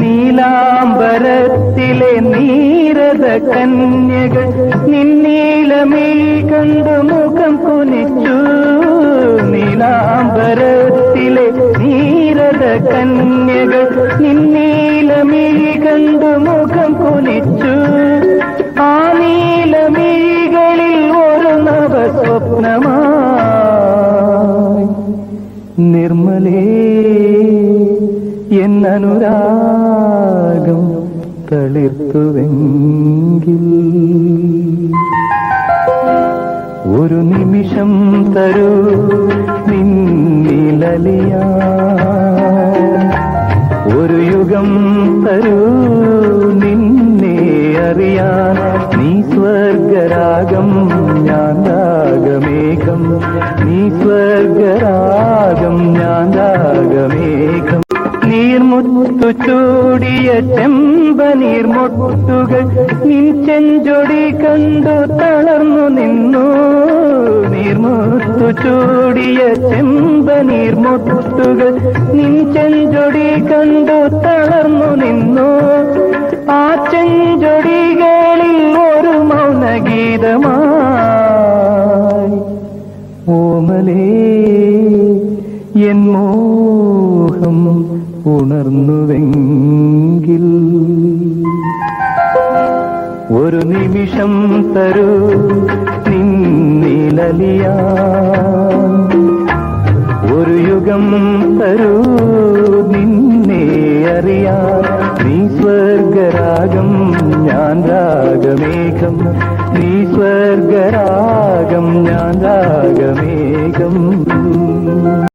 നീലാംബരത്തിലെ നീരത കന്യകൾ നിന്നീലമേ കണ്ടു മുഖം കുനിച്ചു നീലാംബരത്തിലെ നീരത കന്യകൾ നിന്നീലമേ കണ്ടു മുഖം കുനിച്ചു ആ നീലമീകളിൽ ഒരു നവ സ്വപ്നമാ നിർമ്മലേ എന്നനുരാഗം തളിർത്തുവെങ്കിൽ ഒരു നിമിഷം തരൂ നിന്നിലലിയ ഒരു യുഗം തരൂ നിന്നെ അറിയാൻ. നീ സ്വർഗരാഗം ഞാൻ രാഗമേകം നീ സ്വർഗരാഗം ഞാൻ രാഗമേഘം. നീർമുത്തു ചൂടിയ ചെമ്പനീർമൊട്ടുകൾ നിൻ ചെഞ്ചൊടി കണ്ടു തളർന്നു നിന്നു. നീർമുത്തു ചൂടിയ ചെമ്പനീർമൊട്ടുകൾ നിൻ ചെഞ്ചൊടി കണ്ടു തളർന്നു നിന്നു. ആ ചെഞ്ചൊടികളിൽ ഒരു മൗനഗീതമായി. ഓമലേ. എൻ മോഹം ഉണർന്നുവെങ്കിൽ ഒരു നിമിഷം തരൂ നിന്നിലലിയ ഒരു യുഗം തരൂ നിന്നെ അറിയാൻ. നീ സ്വർഗരാഗം ഞാൻ രാഗമേഘം. നീ സ്വർഗരാഗം ഞാൻ രാഗമേഘം.